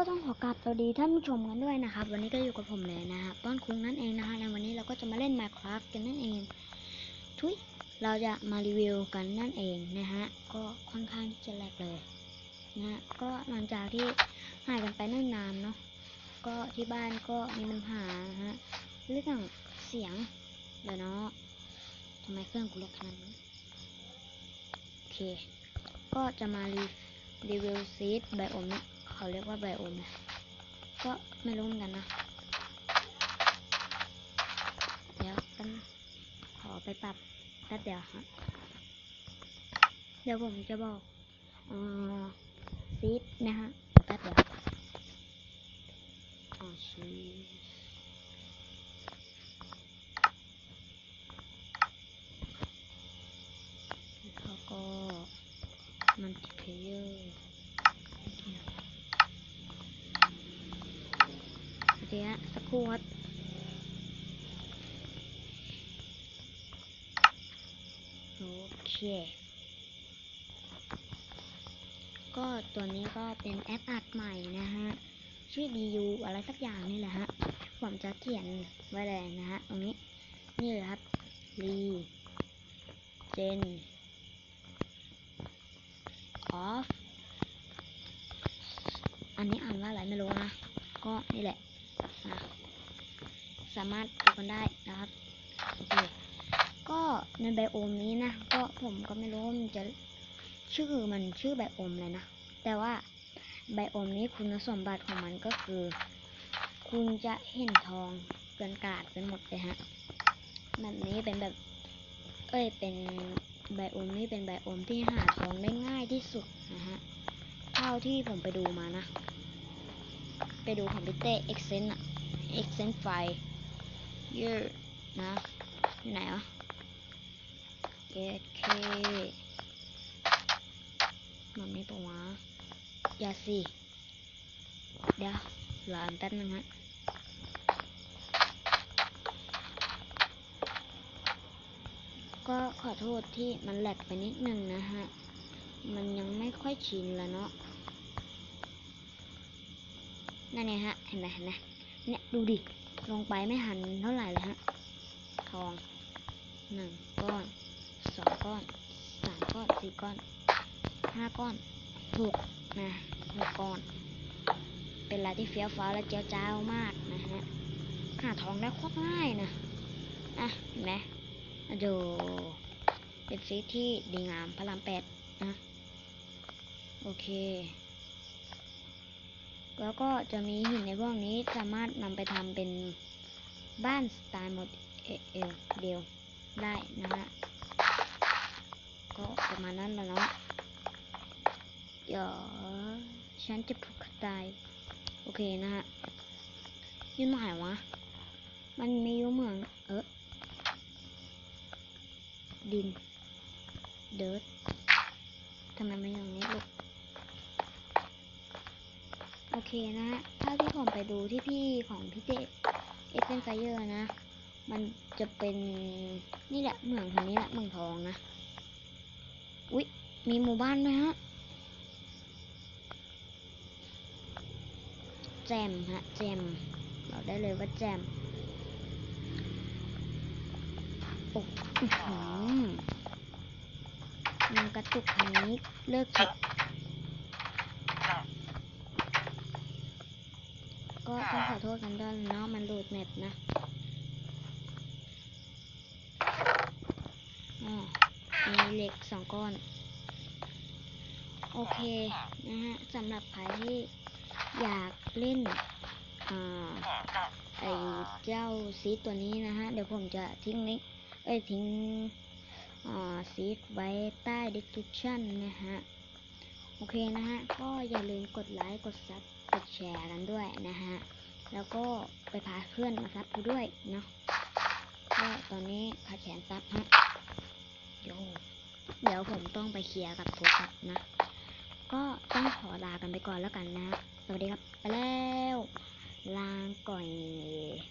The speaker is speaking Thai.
ก็ต้องขอกราบสวัสดีท่านผู้ชมกันด้วยนะครับ วันนี้ก็อยู่กับผมเลยนะฮะป้อนคุงนั่นเองนะฮะในวันนี้เราก็จะมาเล่น Minecraft กันนั่นเองทุยเราจะมารีวิวกันนั่นเองนะฮะก็ค่อนข้างที่จะแหลกเลยนะฮะก็หลังจากที่หายกันไปนั่นนานเนาะก็ที่บ้านก็มีปัญหานะฮะเรื่องเสียงเดี๋ยวเนาะทำไมเครื่องกูเล็กขนาดนี้โอเค ก็จะมารีรีวิวซีดไบโอมเนี่ย เขาเรียกว่าไบโอมนะก็ไม่รู้เหมือนกันนะ เดี๋ยวกันขอไปปรับแป๊บเดียวฮะเดี๋ยวผมจะบอกอ่อซีดนะฮะแป๊บเดียวอ๋อชีแล้วก็มันติเพเยอร์โอเคโอเคฮะ สักครู่ครับโอเค ก็ตัวนี้ก็เป็นแอปอัดใหม่นะฮะ ชื่อ DU อะไรสักอย่างนี่แหละฮะ ผมจะเขียนไว้เลยนะฮะ ตรงนี้ นี่เลยครับรีเจนออฟอันนี้อ่านว่าอะไรไม่รู้นะ ก็นี่แหละ นะ สามารถดูกันได้นะครับโอเคก็ในไบโอมนี้นะ ก็ผมก็ไม่รู้ว่ามันจะชื่อมันชื่อไบโอมเลยนะ แต่ว่าไบโอมนี้คุณสมบัติของมันก็คือ คุณจะเห็นทองเกินกาดเป็นหมดเลยฮะแบบนี้เป็นแบบ เอ้ยเป็นไบโอมนี้เป็นไบโอมที่หาทองได้ง่ายที่สุดนะฮะเท่าที่ผมไปดูมานะ ไปดูของพี่เต้เอ็กเซนอะ เอ็กเซนไฟยอะนะอยู่ไหนอะเกตเคมันไม่ปะวะอย่าสิเดี๋ยวรอแป๊บนึงฮะก็ขอโทษที่มันแหลกไปนิดนึงนะฮะ มันยังไม่ค่อยชินแล้วเนาะนั่นไงฮะ เห็นไหมเห็นไหม เนี่ยดูดิ ลงไปไม่หันเท่าไหร่เลยฮะ ทองหนึ่งก้อนสองก้อนสามก้อนสี่ก้อนห้าก้อนหกนะหกก้อน เป็นอะไรที่เฟี้ยวฟ้าและเจียวจ้าวมากนะฮะหาทองได้โคตรง่ายนะอะเห็นไหมอะโดเป็นซีที่ดีงามพระรามแปดนะโอเค แล้วก็จะมีหินในพวกนี้สามารถนำไปทำเป็นบ้านสไตล์โมเอเอลเดียวได้นะฮะก็ประมาณนั้นแหละเนาะเดี๋ยวฉันจะผูกคตายโอเคนะฮะยืนไหนวะ มันมีอยู่เมือง เออดิน เดิร์ดทำไมมันอย่างนี้ลูก เคนะฮะเท่าที่ผมไปดูที่พี่ของพี่เจเอ็กเซนไฟเยอร์นะ มันจะเป็นนี่แหละเหมืองคนนี้แหละเหมืองทองนะ อุ๊ย มีหมู่บ้านด้วยฮะแจมฮะแจมบอกได้เลยว่าแจมโอ้อื้อหือมันกระตุกนนี้เลิกคิด ก็ต้องขอโทษกันด้วยเนาะมันหลุดแมปนะอ๋อมีเหล็กสองก้อน โอเคนะฮะสำหรับใครที่อยากเล่นอ่าไอเจ้าซีดตัวนี้นะฮะ เดี๋ยวผมจะทิ้งลิงก์เอ้ยทิ้งอ่าซีดไว้ใต้ description นะฮะ โอเคนะฮะ ก็อย่าลืมกดไลค์ กดซับ กดแชร์กันด้วยนะฮะ แล้วก็ไปพาเพื่อนมาซับกูด้วยเนาะก็ตอนนี้ขาแขนซับฮะโยเดี๋ยวผมต้องไปเคลียร์กับโทรศัพท์นะ ก็ต้องขอลากันไปก่อนแล้วกันนะ สวัสดีครับ ไปแล้ว ลาก่อย